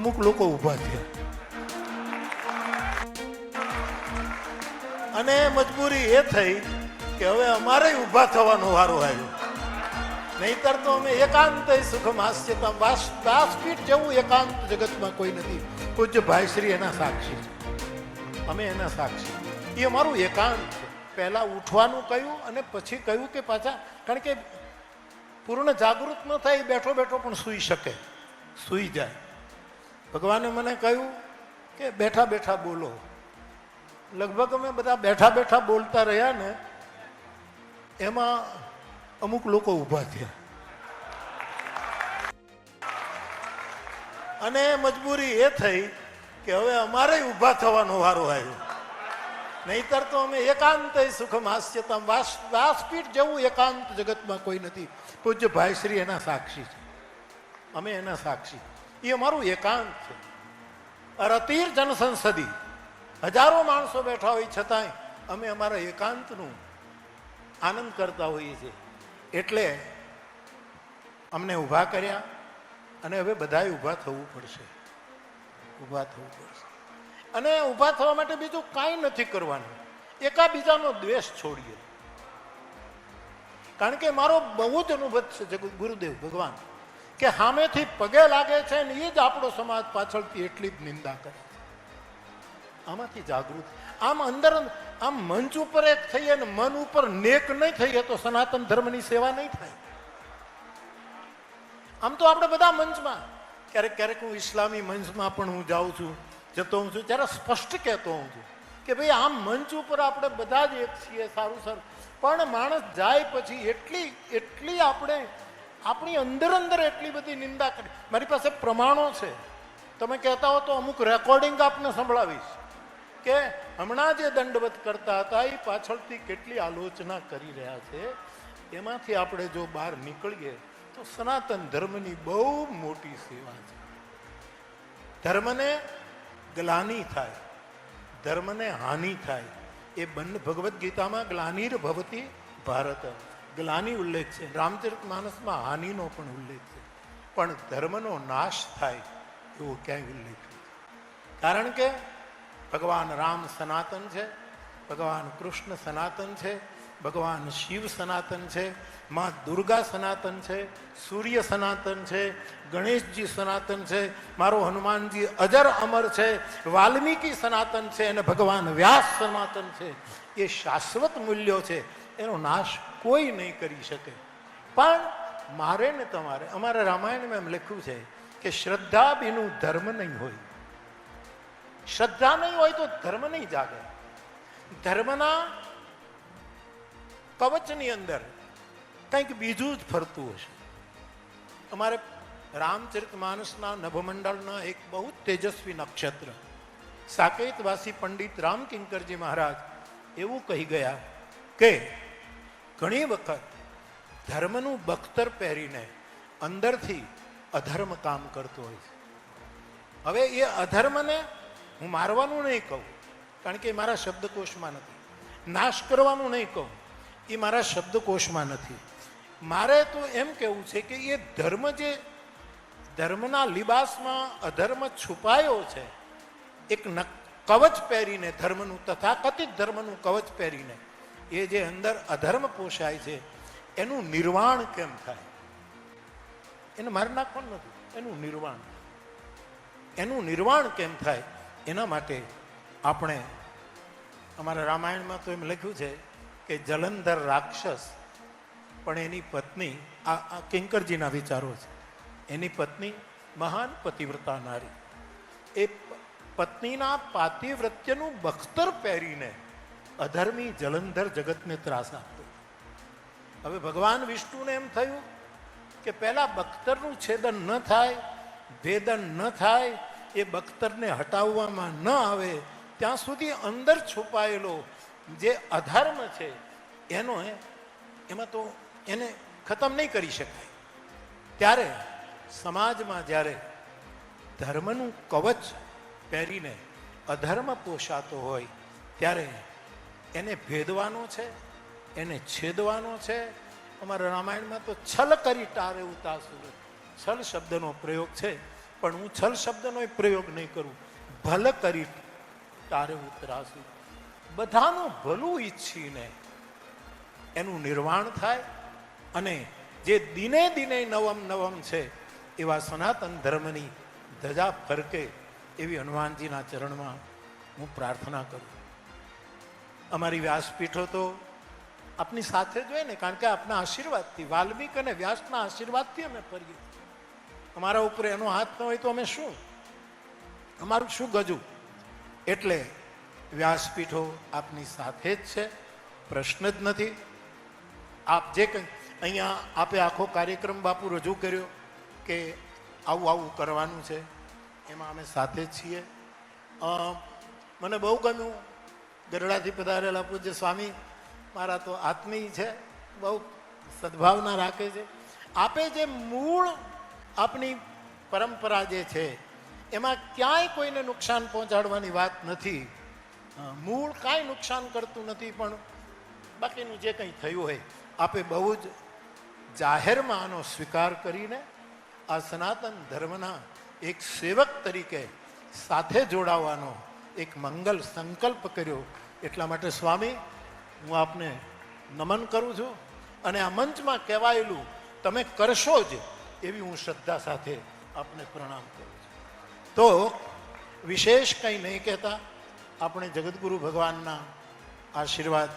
અમુક લોકો ઊભા થયા. અને મજબૂરી એ થઈ કે હવે અમારે ઊભા થવાનો વારો આવ્યો. નહીતર તો અમે એકાંત સુખમ હાસ્યતા દાસપીઠ જેવું એકાંત જગતમાં કોઈ નથી. પૂજ્ય ભાઈશ્રી એના સાક્ષી છે. અમે એના સાક્ષી. એ અમારું એકાંત પહેલા ઉઠવાનું કહ્યું અને પછી કહ્યું કે પાછા, કારણ કે પૂર્ણ જાગૃત ન થાય બેઠો બેઠો પણ સૂઈ શકે. સૂઈ જાય. ભગવાને મને કહ્યું કે બેઠા બેઠા બોલો. લગભગ અમે બધા બેઠા બેઠા બોલતા રહ્યા ને, એમાં અમુક લોકો ઊભા થયા. અને મજબૂરી એ થઈ કે હવે અમારે ઊભા થવાનો વારો આવ્યો. નહીતર તો અમે એકાંત સુખમ હાસ્યતા વાસ દાસપીઠ જેવું એકાંત જગતમાં કોઈ નથી. પૂજ્ય ભાઈશ્રી એના સાક્ષી છે. અમે એના સાક્ષી. એ અમારું એકાંત છે. અરતીર જનસંસદી, હજારો માણસો બેઠા હોય છતાંય અમે અમારા એકાંતનું આનંદ કરતા હોઈએ છીએ. એટલે અમને ઊભા કર્યા અને હવે બધાએ ઊભા થવું પડશે. ઊભા થવું પડશે. અને ઊભા થવા માટે બીજું કાંઈ નથી કરવાનું. એકાબીજાનો દ્વેષ છોડીએ. કારણ કે મારો બહુ જ અનુભવ છે ગુરુદેવ ભગવાન. કે સામેથી પગે લાગે છે ને એ જ આપણો સમાજ પાછળથી એટલી જ નિંદા કરે. આમાંથી જાગૃત. આમ અંદર આમ મંચ ઉપર એક થઈએ ને મન ઉપર નેક નહીં થઈએ તો સનાતન ધર્મની સેવા નહીં થાય. આમ તો આપણે બધા મંચમાં. ક્યારેક ક્યારેક હું ઇસ્લામી મંચમાં પણ હું જાઉં છું, જતો હું છું, ત્યારે સ્પષ્ટ કહેતો હું છું કે ભાઈ આમ મંચ ઉપર આપણે બધા જ એક છીએ, સારું સારું. પણ માણસ જાય પછી એટલી એટલી આપણે આપણી અંદર અંદર એટલી બધી નિંદા કરી. મારી પાસે પ્રમાણો છે. તમે કહેતા હો તો અમુક રેકોર્ડિંગ આપને સંભળાવીશ. કે હમણાં જે દંડવત કરતા હતા એ પાછળથી કેટલી આલોચના કરી રહ્યા છે. એમાંથી આપણે જો બહાર નીકળીએ, તો સનાતન ધર્મની બહુ મોટી સેવા છે. ધર્મને ગ્લાની થાય, ધર્મને હાનિ થાય. એ બંને ભગવદ્ ગીતામાં ગ્લાનિર ભવતી ભારત ગ્લાની ઉલ્લેખ છે. રામચરિત માનસમાં હાનિનો પણ ઉલ્લેખ છે. પણ ધર્મનો નાશ થાય એવો ક્યાંય ઉલ્લેખ નથી. કારણ કે ભગવાન રામ સનાતન છે, ભગવાન કૃષ્ણ સનાતન છે, ભગવાન શિવ સનાતન છે, માં દુર્ગા સનાતન છે, સૂર્ય સનાતન છે, ગણેશજી સનાતન છે, મારો હનુમાનજી અજર અમર છે, વાલ્મીકી સનાતન છે અને ભગવાન વ્યાસ સનાતન છે. એ શાશ્વત મૂલ્યો છે. એનો નાશ કોઈ નહીં કરી શકે. પણ મારે ને તમારે, અમારા રામાયણમાં એમ લખ્યું છે કે શ્રદ્ધા બીનું ધર્મ નહીં હોય. શ્રદ્ધા નહીં હોય તો ધર્મ નહીં જાગે. ધર્મના કવચની અંદર કંઈક બીજું જ ફરતું હશે. અમારે રામચરિત માનસના નભમંડળના એક બહુ તેજસ્વી નક્ષત્ર, સાકેતવાસી પંડિત રામકિંકરજી મહારાજ એવું કહી ગયા કે ઘણી વખત ધર્મનું બખ્તર પહેરીને અંદરથી અધર્મ કામ કરતો હોય છે. હવે એ અધર્મને હું મારવાનું નહીં કહું, કારણ કે એ મારા શબ્દકોશમાં નથી. નાશ કરવાનું નહીં કહું, એ મારા શબ્દકોશમાં નથી. મારે તો એમ કહેવું છે કે એ ધર્મ જે ધર્મના લિબાસમાં અધર્મ છુપાયો છે, એક કવચ પહેરીને ધર્મનું, તથાકથિત ધર્મનું કવચ પહેરીને એ જે અંદર અધર્મ પોષાય છે, એનું નિર્વાણ કેમ થાય? એને મારી નાખવાનું નથી, એનું નિર્વાણ. એનું નિર્વાણ કેમ થાય? એના માટે આપણે અમારા રામાયણમાં તો એમ લખ્યું છે કે જલંધર રાક્ષસ, પણ એની પત્ની, આ કિંકરજીના વિચારો છે. એની પત્ની મહાન પતિવ્રતા નારી. એ પત્નીના પાતિવ્રત્યનું બખ્તર પહેરીને અધર્મી જલંધર જગતને ત્રાસ આપતો. હવે ભગવાન વિષ્ણુને એમ થયું કે પહેલા બખ્તરનું છેદન ન થાય, ભેદન ન થાય, એ બખ્તરને હટાવવામાં ન આવે, ત્યાં સુધી અંદર છુપાયેલો જે અધર્મ છે, એનો એમાં તો એને ખતમ નહીં કરી શકાય. ત્યારે સમાજમાં જ્યારે ધર્મનું કવચ પહેરીને અધર્મ પોષાતો હોય, ત્યારે એને ભેદવાનો છે, એને છેદવાનો છે. અમારા રામાયણમાં તો છલ કરી ટારે ઉતાસુર છલ શબ્દનો પ્રયોગ છે, પણ હું છલ શબ્દનો પ્રયોગ નહીં કરું. ભલ કરી તારે ઉતરાશું. બધાનું ભલું ઈચ્છીને એનું નિર્વાણ થાય અને જે દિને દિને નવમ નવમ છે, એવા સનાતન ધર્મની ધજા ફરકે એવી હનુમાનજીના ચરણમાં હું પ્રાર્થના કરું. અમારી વ્યાસપીઠો તો આપની સાથે જ હોય ને, કારણ કે આપના આશીર્વાદથી, વાલ્મિક અને વ્યાસના આશીર્વાદથી અમે ફરીએ અમારા ઉપર એનો હાથ ન હોય તો અમે શું? અમારું શું ગજું? એટલે વ્યાસપીઠો આપની સાથે જ છે, પ્રશ્ન જ નથી. આપ જે કંઈ, અહીંયા આપે આખો કાર્યક્રમ બાપુ રજૂ કર્યો કે આવું આવું કરવાનું છે, એમાં અમે સાથે જ છીએ. મને બહુ ગમ્યું ગરડાથી પધારેલા પૂજ્ય સ્વામી મારા તો આત્મીય છે, બહુ સદભાવના રાખે છે. આપે જે મૂળ આપની પરંપરા જે છે, એમાં ક્યાંય કોઈને નુકસાન પહોંચાડવાની વાત નથી. મૂળ કાંઈ નુકસાન કરતું નથી, પણ બાકીનું જે કંઈ થયું હોય, આપે બહુ જ જાહેરમાં આનો સ્વીકાર કરીને આ સનાતન ધર્મના એક સેવક તરીકે સાથે જોડાવાનો એક મંગલ સંકલ્પ કર્યો. એટલા માટે સ્વામી, હું આપને નમન કરું છું અને આ મંચમાં કહેવાયેલું તમે કરશો જ એવી હું શ્રદ્ધા સાથે આપને પ્રણામ કરું છું. તો વિશેષ કંઈ નહીં કહેતા. આપણે જગદગુરુ ભગવાનના આશીર્વાદ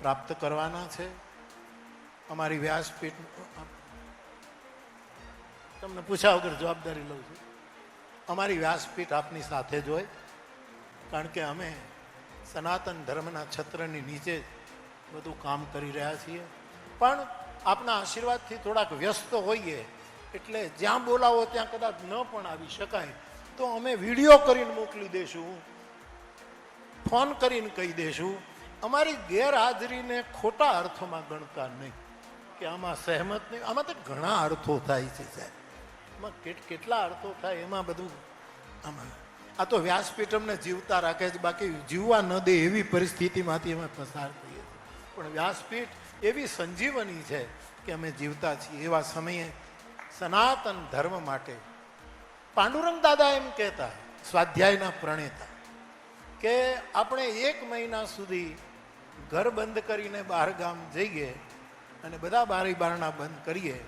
પ્રાપ્ત કરવાના છે. અમારી વ્યાસપીઠ, તમને પૂછ્યા વગર જવાબદારી લઉં છું. અમારી વ્યાસપીઠ આપની સાથે જ હોય. કારણ કે અમે સનાતન ધર્મના છત્રની નીચે બધું કામ કરી રહ્યા છીએ. પણ આપના આશીર્વાદથી થોડાક વ્યસ્ત હોઈએ, એટલે જ્યાં બોલાવો ત્યાં કદાચ ન પણ આવી શકાય, તો અમે વીડિયો કરીને મોકલી દઈશું ફોન કરીને કહી દઈશું અમારી ગેરહાજરીને ખોટા અર્થોમાં ગણતા નહીં, કે આમાં સહેમત નહીં. આમાં તો ઘણા અર્થો થાય છે સાહેબ. એમાં કેટ, કેટલા અર્થો થાય એમાં બધું આમાં આ તો વ્યાસપીઠ અમને જીવતા રાખે છે. બાકી જીવવા ન દે એવી પરિસ્થિતિમાંથી અમે પસાર થઈએ પણ વ્યાસપીઠ એવી સંજીવની છે કે અમે જીવતા છીએ. એવા સમયે સનાતન ધર્મ માટે પાંડુરંગ દાદા એમ કહેતા, સ્વાધ્યાયના પ્રણેતા, કે આપણે એક મહિના સુધી ઘર બંધ કરીને બહાર ગામ જઈએ અને બધા બારી બારણા બંધ કરીએ,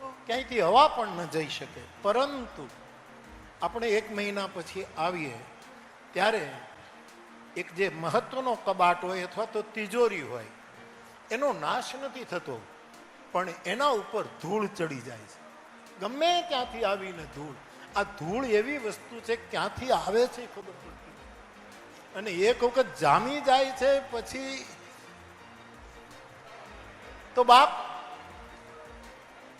તો ક્યાંયથી હવા પણ ન જઈ શકે. પરંતુ આપણે એક મહિના પછી આવીએ, ત્યારે એક જે મહત્વનો કબાટ હોય અથવા તો તિજોરી હોય, એનો નાશ નથી થતો, પણ એના ઉપર ધૂળ ચડી જાય છે. ગમે ત્યાંથી આવીને ધૂળ, આ ધૂળ એવી વસ્તુ છે ક્યાંથી આવે છે ખબર પડતી અને એક વખત જામી જાય છે, પછી તો બાપ,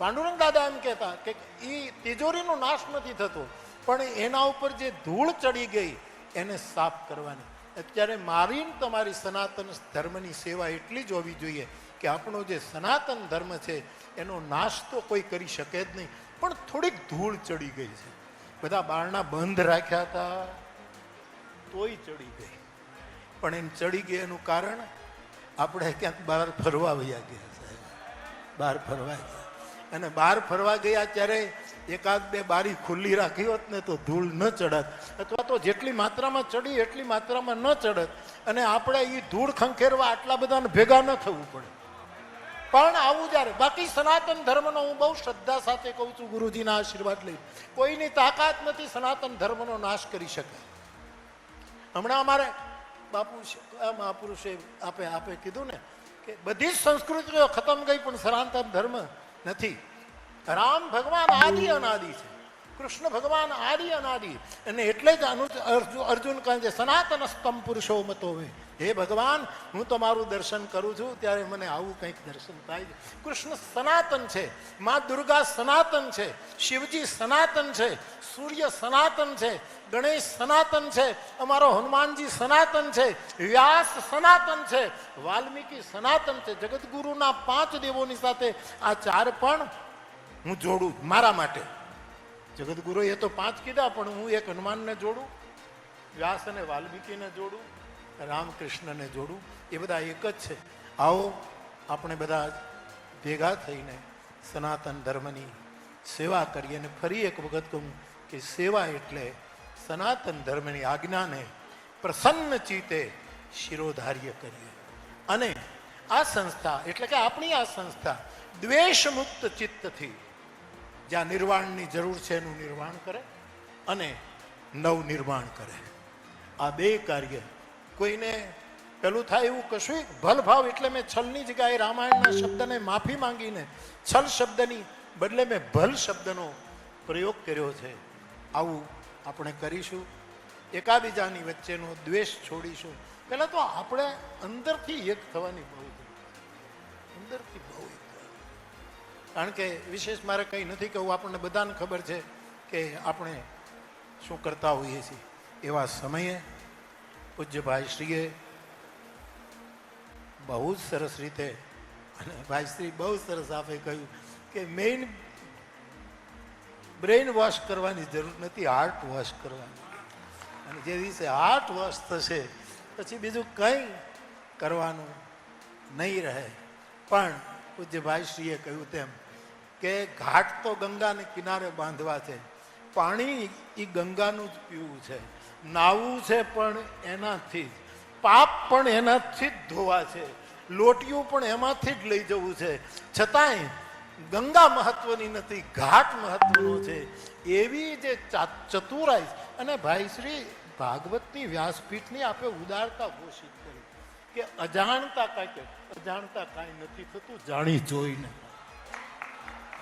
પાંડુરંગ દાદા એમ કહેતા કે એ તિજોરીનો નાશ નથી થતો. પણ એના ઉપર જે ધૂળ ચડી ગઈ, એને સાફ કરવાની. અત્યારે મારી તમારી સનાતન ધર્મની સેવા એટલી જ હોવી જોઈએ કે આપણો જે સનાતન ધર્મ છે, એનો નાશ તો કોઈ કરી શકે જ નહીં, પણ થોડીક ધૂળ ચડી ગઈ છે. બધા બારણા બંધ રાખ્યા હતા, તોય ચડી ગઈ. પણ એમ ચડી ગઈ એનું કારણ, આપણે ક્યાંક બહાર ફરવા વયા ગયા, સાહેબ. બહાર ફરવા ગયા. અને બહાર ફરવા ગયા ત્યારે એકાદ બે બારી ખુલ્લી રાખી હોત ને તો ધૂળ ન ચડત. અથવા તો જેટલી માત્રામાં ચડી, એટલી માત્રામાં ન ચડત. અને આપણે એ ધૂળ ખંખેરવા આટલા બધાને ભેગા ન થવું પડે. પણ આવું જ્યારે, બાકી સનાતન ધર્મનો હું બહુ શ્રદ્ધા સાથે કહું છું, ગુરુજીના આશીર્વાદ લઈ. કોઈની તાકાત નથી સનાતન ધર્મનો નાશ કરી શકે. હમણાં અમારે બાપુ મહાપુરુષે આપે આપે કીધું ને કે બધી જ સંસ્કૃતિઓ ખતમ ગઈ, પણ સનાતન ધર્મ નથી. રામ ભગવાન આદિ અનાદિ છે. કૃષ્ણ ભગવાન આદિ અનાદિ. અને એટલે જ અનુ અર્જુન કહે છે સનાતન સ્તંભ પુરુષો મતો હે હે ભગવાન, હું તમારું દર્શન કરું છું, ત્યારે મને આવું કંઈક દર્શન થાય છે. કૃષ્ણ સનાતન છે, મા દુર્ગા સનાતન છે, શિવજી સનાતન છે, સૂર્ય સનાતન છે, ગણેશ સનાતન છે, અમારો હનુમાનજી સનાતન છે, વ્યાસ સનાતન છે, વાલ્મીકી સનાતન છે જગતગુરુના પાંચ દેવોની સાથે આ ચાર પણ હું જોડું મારા માટે. જગતગુરુએ તો પાંચ કીધા, પણ હું એક હનુમાનને જોડું, વ્યાસ અને વાલ્મીકીને જોડું રામકૃષ્ણને જોડું. એ બધા એક જ છે. આવો આપણે બધા ભેગા થઈને સનાતન ધર્મની સેવા કરીએ અને ફરી એક વખત કહું કે સેવા એટલે સનાતન ધર્મની આજ્ઞાને પ્રસન્ન ચિત્તે શિરોધાર્ય કરીએ. અને આ સંસ્થા એટલે કે આપણી આ સંસ્થા દ્વેષ મુક્ત ચિત્તથી જ્યાં નિર્વાણની જરૂર છે એનું નિર્વાણ કરે અને નવનિર્માણ કરે. આ બે કાર્ય કોઈને પેલું થાય એવું કશું ભલભાવ એટલે મેં છલની જગ્યાએ રામાયણના શબ્દને માફી માંગીને છલ શબ્દની બદલે મેં ભલ શબ્દનો પ્રયોગ કર્યો છે. આવું આપણે કરીશું. એકાબીજાની વચ્ચેનો દ્વેષ છોડીશું. પહેલાં તો આપણે અંદરથી એક થવાની બહુ અંદરથી બહુ. કારણ કે વિશેષ મારે કંઈ નથી કહેવું. આપણને બધાને ખબર છે કે આપણે શું કરતા હોઈએ છીએ. એવા સમયે પૂજ્યભાઈ શ્રીએ બહુ જ સરસ રીતે અને ભાઈશ્રી બહુ સરસ આપે કહ્યું કે મેઇન બ્રેઇન વોશ કરવાની જરૂર નથી હાર્ટ વોશ કરવાની. અને જે દિવસે હાર્ટ વોશ થશે, પછી બીજું કંઈ કરવાનું નહીં રહે. પણ પૂજ્ય ભાઈશ્રીએ કહ્યું તેમ કે ઘાટ તો ગંગાને કિનારે બાંધવા છે, પાણી એ ગંગાનું જ પીવું છે. નાવું છે પણ એનાથી જ. પાપ પણ એનાથી જ ધોવા છે. લોટિયું પણ એમાંથી જ લઈ જવું છે. છતાંય ગંગા મહત્વની નથી, ઘાટ મહત્વનો છે. એવી જે ચતુરાઈ અને ભાઈ શ્રી ભાગવતની વ્યાસપીઠની આપણે ઉદારતા ઘોષિત કરી કે અજાણતા કાંઈ અજાણતા કાંઈ નથી થતું, જાણી જોઈને.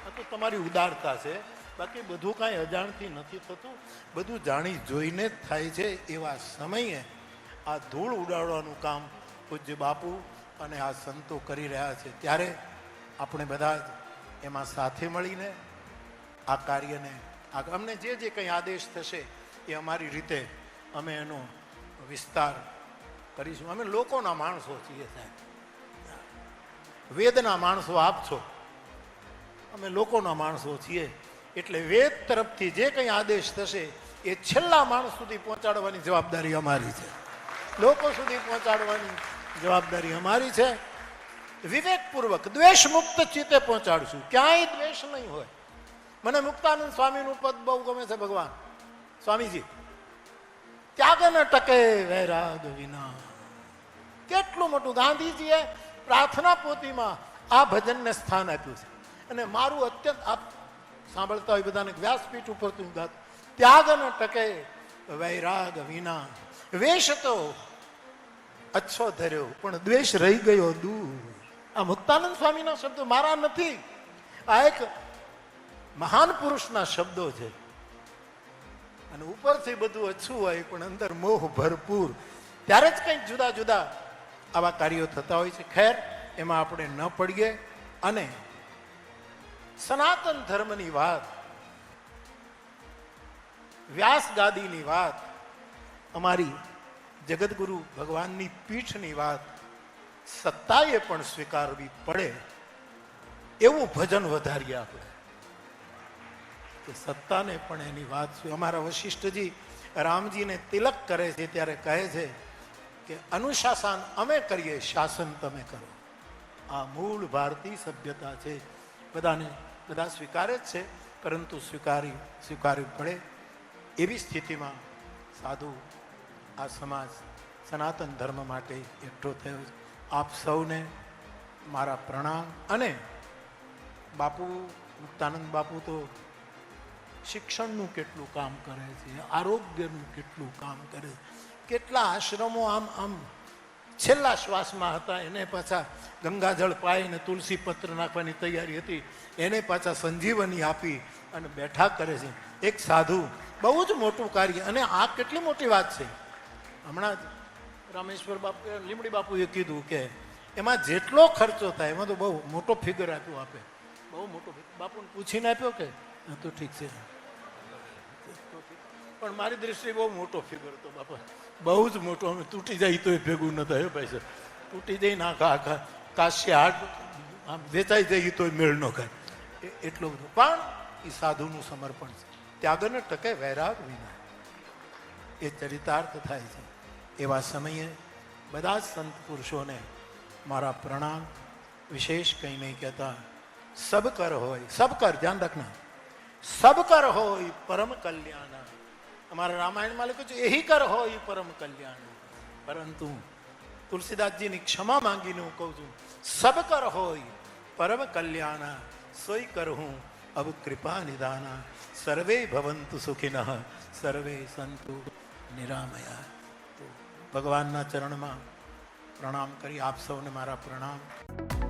આ તો તમારી ઉદારતા છે. બાકી બધું કાંઈ અજાણથી નથી થતું. બધું જાણી જોઈને જ થાય છે એવા સમયે આ ધૂળ ઉડાડવાનું કામ પૂજ્ય બાપુ અને આ સંતો કરી રહ્યા છે. ત્યારે આપણે બધા જ એમાં સાથે મળીને આ કાર્યને આ અમને જે જે કંઈ આદેશ થશે એ અમારી રીતે અમે એનો વિસ્તાર કરીશું. અમે લોકોના માણસો છીએ સાહેબ. વેદના માણસો આપ છો અમે લોકોના માણસો છીએ. એટલે વેદ તરફથી જે કંઈ આદેશ થશે, એ છેલ્લા માણસ સુધી પહોંચાડવાની જવાબદારી અમારી છે. લોકો સુધી પહોંચાડવાની જવાબદારી અમારી છે. વિવેકપૂર્વક દ્વેષ મુક્ત ચિત્તે પહોંચાડશું. ક્યાંય દ્વેષ નહીં હોય. મને મુક્તાનંદ સ્વામીનું પદ બહુ ગમે છે, ભગવાન. સ્વામીજી, ત્યાગ ન ટકે વૈરાગ વિના. કેટલું મોટું ગાંધીજીએ પ્રાર્થના પોતીમાં આ ભજનને સ્થાન આપ્યું છે. અને મારું અત્યંત સાંભળતા હોય બધાને વ્યાસપીઠ ઉપર તું ગાત ત્યાગ ન ટકે વૈરાગ વિના. વેશ તો અચ્છો ધર્યો, પણ દ્વેષ રહી ગયો દૂર. આ મુક્તાનંદ સ્વામીના શબ્દો મારા નથી. આ એક મહાન પુરુષના શબ્દો છે. અને ઉપરથી બધું અછું હોય, પણ અંદર મોહ ભરપૂર. ત્યારે જ કંઈક જુદા જુદા આવા કાર્યો થતા હોય છે. ખેર, એમાં આપણે ન પડીએ. અને સનાતન ધર્મની વાત, વ્યાસ ગાદીની વાત, અમારી જગતગુરુ ભગવાનની પીઠની વાત સત્તાએ પણ સ્વીકારવી પડે એવું ભજન વધારીએ આપણે. કે સત્તાને પણ એની વાત અમારા વશિષ્ઠજી રામજીને તિલક કરે છે, ત્યારે કહે છે કે, અનુશાસન અમે કરીએ, શાસન તમે કરો. આ મૂળ ભારતીય સભ્યતા છે. બધાને બધા સ્વીકારે જ છે, પરંતુ સ્વીકારી સ્વીકારવી પડે એવી સ્થિતિમાં સાધુ આ સમાજ સનાતન ધર્મ માટે એકઠો થયો આપ સૌને મારા પ્રણામ. અને બાપુ મુક્તાનંદ બાપુ તો શિક્ષણનું કેટલું કામ કરે છે, આરોગ્યનું કેટલું કામ કરે છે, કેટલા આશ્રમો આમ આમ છેલ્લા શ્વાસમાં હતા, એને પાછા ગંગાજળ પાઈને તુલસી પત્ર નાખવાની તૈયારી હતી, એને પાછા સંજીવની આપી અને બેઠા કરે છે. એક સાધુ, બહુ જ મોટું કાર્ય, અને આ કેટલી મોટી વાત છે. હમણાં જ રામેશ્વર બાપુ લીમડી બાપુએ કીધું કે એમાં જેટલો ખર્ચો થાય, એમાં તો બહુ મોટો ફિગર આપ્યો આપે. બહુ મોટો બાપુને પૂછીને આપ્યો કે તો ઠીક છે. પણ મારી દ્રષ્ટિએ બહુ મોટો ફિગર હતો બાપા. બહુ જ મોટો. અમે તૂટી જાય તોય ભેગું ન થાય ભાઈ સાહેબ. તૂટી જઈ આખા આખા કાશ્ય હાટ આમ વેચાઈ જઈએ તોય મેળ ન ખાય. એ- એટલો બધો. પણ એ સાધુનું સમર્પણ છે. ત્યાગને ટકે વૈરાગ વિના. એ ચરિતાર્થ થાય છે. એવા સમયે બધા જ સંત પુરુષોને મારા પ્રણામ. વિશેષ કંઈ નહીં કહેતા. સબ કર હોય, સબ કર ધ્યાન રાખના. સબ કર હોય પરમ કલ્યાણ. અમારા રામાયણમાં લખ્યું છે, એહી કર હોય પરમ કલ્યાણ. પરંતુ તુલસીદાસજીની ક્ષમા માંગીને હું કહું છું, સબ કર હોય પરમ કલ્યાણ સોઈ કર હું અબ કૃપા નિદાના, સર્વે ભવંતુ સુખિનઃ, સર્વે સંતુ નિરામયા. ભગવાનના ચરણમાં પ્રણામ કરી, આપ સૌને મારા પ્રણામ.